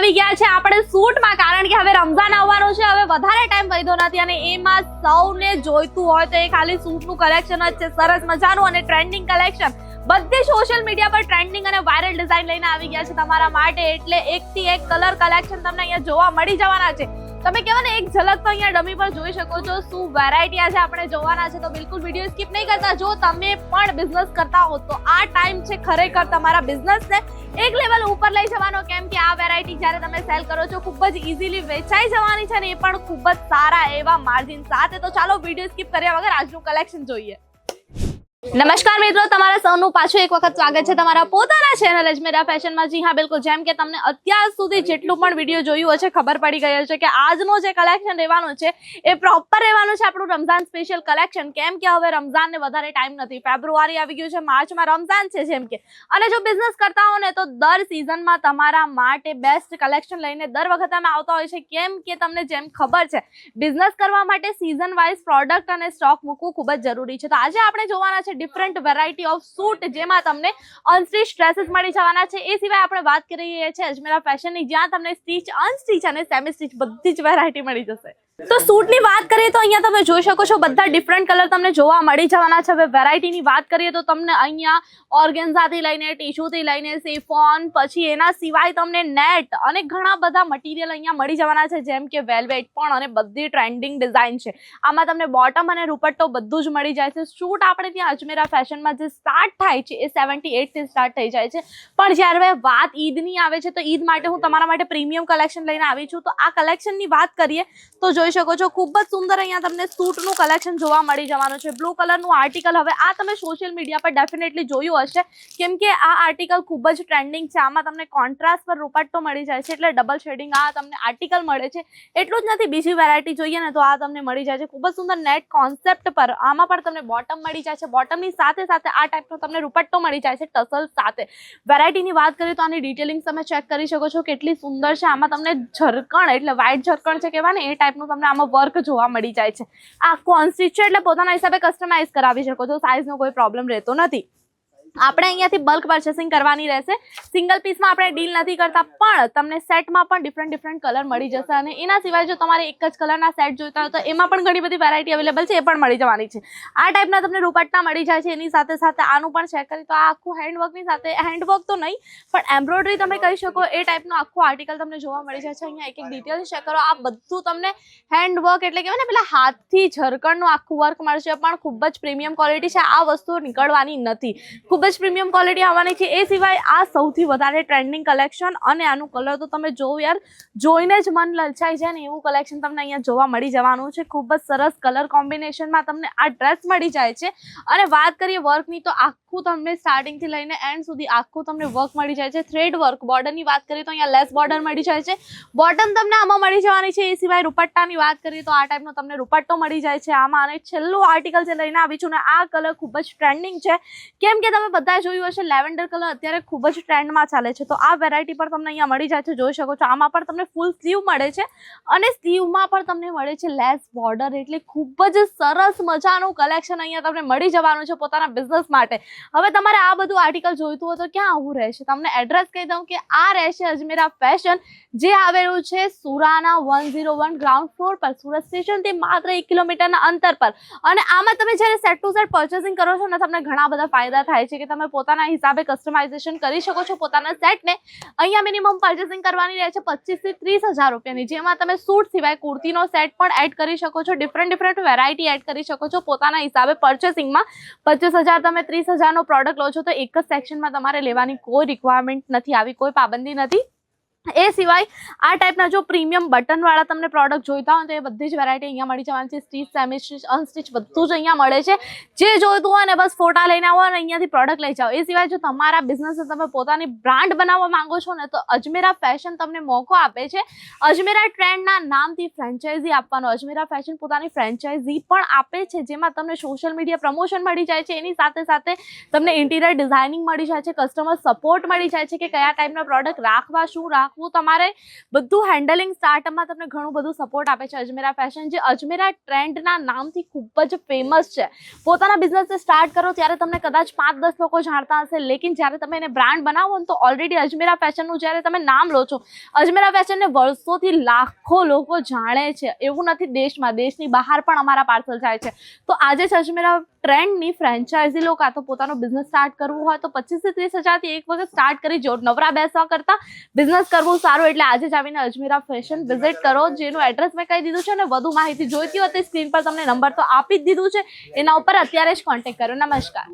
આવી ગયા છે આપણે શૂટમાં, કારણ કે હવે રમઝાન આવવાનો છે, હવે વધારે ટાઈમ વધ્યો નથી અને એમાં સૌને જોઈતું હોય તો એ ખાલી સૂટનું કલેક્શન જ છે, સરસ મજાનું અને ટ્રેન્ડિંગ કલેક્શન બધી સોશિયલ મીડિયા પર ટ્રેન્ડિંગ અને વાયરલ ડિઝાઇન લઈને આવી ગયા છે તમારા માટે, એટલે એકથી એક કલર કલેક્શન તમને અહીંયા જોવા મળી જવાના છે. તમે કહેવાય ને, એક ઝલક તો અહીંયા ડમી પર જોઈ શકો છો. શું વેરાયટી આજે આપણે જોવાના છે તો બિલકુલ વીડિયો સ્કીપ નહીં કરતા. જો તમે પણ બિઝનેસ કરતા હો તો આ ટાઈમ છે ખરેખર તમારા બિઝનેસને એક લેવલ ઉપર લઈ જવાનો. કેમ કે આ વેરાયટી જ્યારે તમે સેલ કરો છો, ખૂબ જ ઇઝીલી વેચાઈ જવાની છે ને, એ પણ ખૂબ જ સારા એવા માર્જિન સાથે. તો ચાલો વીડિયો સ્કીપ કર્યા વગર આજનું કલેક્શન જોઈએ. નમસ્કાર મિત્રો, તમારા સૌનું પાછું એક વખત સ્વાગત છે તમારા પોતાના ચેનલ અજમેરા ફેશનમાં જી હા, બિલકુલ. જેમ કે તમને અત્યાર સુધી જેટલું પણ વીડિયો જોયું હશે, ખબર પડી ગઈ હશે કે આજનો જે કલેક્શન રહેવાનું છે, એ પ્રોપર રહેવાનું છે આપણું રમઝાન સ્પેશિયલ કલેક્શન કેમ કે હવે રમઝાનને વધારે ટાઈમ નથી. ફેબ્રુઆરી આવી ગયું છે, માર્ચમાં રમઝાન છે જેમ કે. અને જો બિઝનેસ કરતા હો ને તો દર સિઝનમાં તમારા માટે બેસ્ટ કલેક્શન લઈને દર વખતે અમે આવતા હોય છે. કેમ કે તમને જેમ ખબર છે બિઝનેસ કરવા માટે સિઝન વાઇઝ પ્રોડક્ટ અને સ્ટોક મૂકવું ખૂબ જ જરૂરી છે. તો આજે આપણે જોવાના છે ડિફરન્ટ વેરાયટી ઓફ સૂટ જેમાં તમને અનસ્ટીચ ડ્રેસીસ મળી જવાના છે. એ સિવાય આપણે વાત કરી રહ્યા છીએ અજમેરા ફેશનની જ્યાં તમને સ્ટીચ અનસ્ટીચ અને સેમી સ્ટીચ બધી જ વેરાયટી મળી જશે. તો સૂટની વાત કરીએ તો અહીંયા તમે જોઈ શકો છો બધા ડિફરન્ટ કલર તમને જોવા મળી જવાના છે. હવે વેરાયટીની વાત કરીએ તો તમને અહીંયા ઓર્ગેન્ઝાથી લઈને ટીશ્યુથી લઈને સિફોન પછી એના સિવાય તમને નેટ અને ઘણા બધા મટીરિયલ અહીંયા મળી જવાના છે, જેમ કે વેલ્વેટ પણ અને બધી ટ્રેન્ડિંગ ડિઝાઇન છે. આમાં તમને બોટમ અને રૂપટ્ટો બધું જ મળી જાય છે. શૂટ આપણે ત્યાં અજમેરા ફેશનમાં જે સ્ટાર્ટ થાય છે, એ સેવન્ટી એટથી સ્ટાર્ટ થઈ જાય છે. પણ જ્યારે વાત ઈદની આવે છે, તો ઈદ માટે હું તમારા માટે પ્રીમિયમ કલેક્શન લઈને આવી છું. તો આ કલેક્શનની વાત કરીએ તો જોઈ શકો છો. ખૂબ જ સુંદર અહીંયા તમને સૂટનું કલેક્શન જોવા મળી જવાનું છે. બ્લુ કલરનું આર્ટિકલ હવે આ તમે સોશિયલ મીડિયા પર ડેફિનેટલી જોયું હશે. કેમ કે આ આર્ટિકલ ખૂબ જ ટ્રેન્ડિંગ છે. આમાં તમને કોન્ટ્રાસ્ટ પર રૂપટ્ટો મળી જાય છે. એટલે ડબલ શેડિંગ આ તમને આર્ટિકલ મળે છે. એટલું જ નથી, બીજી વેરાયટી જોઈએ ને તો આ તમને મળી જાય છે. ખૂબ જ સુંદર નેટ કોન્સેપ્ટ પર આમાં પણ તમને બોટમ મળી જાય છે. બોટમની સાથે સાથે આ ટાઈપનો તમને રૂપટ્ટો મળી જાય છે ટસલ સાથે. વેરાયટીની વાત કરીએ તો આની ડિટેલિંગ તમે ચેક કરી શકો છો. કેટલી સુંદર છે. આમાં તમને ઝરકણ એટલે વ્હાઇટ ઝરકણ છે કહેવાય ને, એ ટાઈપનું તમને આમાં વર્ક જોવા મળી જાય છે. આ કોન્સ્ટિચ્યુ એટલે પોતાના હિસાબે કસ્ટમાઇઝ કરાવી શકો છો. સાઇઝનો કોઈ પ્રોબ્લેમ રહેતો નથી. આપણે અહીંયાથી બલ્ક પરચેસિંગ કરવાની રહેશે. સિંગલ પીસમાં આપણે ડીલ નથી કરતા, પણ તમને સેટમાં પણ ડિફરન્ટ ડિફરન્ટ કલર મળી જશે અને એના સિવાય જો તમારે એક જ કલરના સેટ જોઈતા હોય તો એમાં પણ ઘણી બધી વેરાયટી અવેલેબલ છે, એ પણ મળી જવાની છે. આ ટાઈપના તમને રૂપટ્ટા મળી જાય છે, એની સાથે સાથે આનું પણ ચેક કરી, તો આ આખું હેન્ડવર્કની સાથે હેન્ડવર્ક તો નહીં, પણ એમ્બ્રોઇડરી તમે કહી શકો, એ ટાઈપનું આખું આર્ટિકલ તમને જોવા મળી જાય છે. અહીંયા એક એક ડિટેલ ચેક કરો, આ બધું તમને હેન્ડવર્ક એટલે કહેવાય ને, પેલા હાથથી ઝરકણનું આખું વર્ક મળશે, પણ ખૂબ જ પ્રીમિયમ ક્વોલિટી છે, આ વસ્તુ નીકળવાની નથી. ખૂબ જ પ્રીમિયમ ક્વોલિટી આવવાની છે. એ સિવાય આ સૌથી વધારે ટ્રેન્ડિંગ કલેક્શન અને આનું કલર તો તમે જોવો યાર, જોઈને જ મન લલચાઈ જાય ને એવું કલેક્શન તમને અહીંયા જોવા મળી જવાનું છે. ખૂબ જ સરસ કલર કોમ્બિનેશનમાં તમને આ ડ્રેસ મળી જાય છે. અને વાત કરીએ વર્કની તો આખું તમને સ્ટાર્ટિંગથી લઈને એન્ડ સુધી આખું તમને વર્ક મળી જાય છે. થ્રેડ વર્ક બોર્ડરની વાત કરીએ તો અહીંયા લેસ બોર્ડર મળી જાય છે. બોટમ તમને આમાં મળી જવાની છે. એ સિવાય રૂપટ્ટાની વાત કરીએ તો આ ટાઈપનો તમને રૂપટ્ટો મળી જાય છે. આમાં અને છેલ્લું આર્ટિકલ જે લઈને આવી છું ને, આ કલર ખૂબ જ ટ્રેન્ડિંગ છે. કેમ કે તમે બધા જોયું હશે, લેવેન્ડર કલર અત્યારે ખૂબ જ ટ્રેન્ડમાં ચાલે છે. તો આ વેરાયટી પણ તમને અહીંયા મળી જાય છે, જોઈ શકો છો. આમાં પણ તમને ફૂલ સ્લીવ મળે છે અને સ્લીવમાં પણ તમને મળે છે લેસ બોર્ડર એટલે ખૂબ જ સરસ મજાનું કલેક્શન અહીંયા તમને મળી જવાનું છે પોતાના બિઝનેસ માટે. હવે તમારે આ બધું આર્ટિકલ જોઈતું હોય તો ક્યાં આવવું રહેશે? તમને એડ્રેસ કહી દઉં કે આ રહેશે અજમેરા ફેશન જે આવેલું છે Surana one zero one ground floor પર, સુરત સ્ટેશનથી માત્ર એક કિલોમીટરના અંતર પર. અને આમાં તમે જ્યારે સેટ ટુ સેટ પર્ચેસિંગ કરો છો ને, તમને ઘણા બધા ફાયદા થાય છે. કે તમે પોતાના હિસાબે કસ્ટમાઇઝેશન કરી શકો છો પોતાના સેટને અહીંયા મિનિમમ પર્ચેસિંગ કરવાની રહે છે પચીસથી ત્રીસ હજાર રૂપિયાની. જેમાં તમે સૂટ સિવાય કુર્તીનો સેટ પણ એડ કરી શકો છો ડિફરન્ટ ડિફરન્ટ વેરાયટી એડ કરી શકો છો. પોતાના હિસાબે પર્ચેસિંગમાં પચીસ હજાર તમે ત્રીસ હજારનો પ્રોડક્ટ લો છો તો એક જ સેક્શનમાં તમારે લેવાની કોઈ રિક્વાયરમેન્ટ નથી, આવી કોઈ પાબંદી નથી. એ સિવાય આ ટાઈપના જો પ્રીમિયમ બટનવાળા તમને પ્રોડક્ટ જોઈતા હોય તો એ બધી જ વેરાયટી અહીંયા મળી જવાની છે. સ્ટીચ સેમી સ્ટીચ અનસ્ટીચ બધું જ અહીંયા મળે છે. જે જોઈતું હોય ને બસ ફોટા લઈને આવો અને અહીંયાથી પ્રોડક્ટ લઈ જાઓ. એ સિવાય જો તમારા બિઝનેસને તમે પોતાની બ્રાન્ડ બનાવવા માંગો છો ને તો અજમેરા ફેશન તમને મોકો આપે છે. અજમેરા ટ્રેન્ડના નામથી ફ્રેન્ચાઇઝી આપવાનો. અજમેરા ફેશન પોતાની ફ્રેન્ચાઇઝી પણ આપે છે, જેમાં તમને સોશિયલ મીડિયા પ્રમોશન મળી જાય છે. એની સાથે સાથે તમને ઇન્ટિરિયર ડિઝાઇનિંગ મળી જાય છે કસ્ટમર સપોર્ટ મળી જાય છે કે કયા ટાઈપના પ્રોડક્ટ રાખવા, શું રાખવા રાખવું. તમારે બધું હેન્ડલિંગ સ્ટાર્ટઅપમાં તમને ઘણું બધું સપોર્ટ આપે છે અજમેરા ફેશન જે અજમેરા ટ્રેન્ડના નામથી ખૂબ જ ફેમસ છે. પોતાના બિઝનેસને સ્ટાર્ટ કરો ત્યારે તમને કદાચ પાંચ દસ લોકો જાણતા હશે. લેકિન જ્યારે તમે એને બ્રાન્ડ બનાવો ને તો ઓલરેડી અજમેરા ફેશનનું જ્યારે તમે નામ લો છો, અજમેરા ફેશનને વર્ષોથી લાખો લોકો જાણે છે. એવું નથી દેશમાં. દેશની બહાર પણ અમારા પાર્સલ જાય છે. તો આજે જ અજમેરા ટ્રેન્ડની ફ્રેન્ચાઇઝી લો કાં તો પોતાનો બિઝનેસ સ્ટાર્ટ કરવું હોય તો પચીસથી ત્રીસ હજારથી એક વખત સ્ટાર્ટ કરી જો નવરા બેસવા કરતાં બિઝનેસ કરવું સારું એટલે આજે જ આવીને અજમેરા ફેશન વિઝિટ કરો, જેનું એડ્રેસ મેં કહી દીધું છે અને વધુ માહિતી જોઈતી હોય તો સ્ક્રીન પર તમને નંબર તો આપી જ દીધું છે. એના ઉપર અત્યારે જ કોન્ટેક્ટ કરો. નમસ્કાર.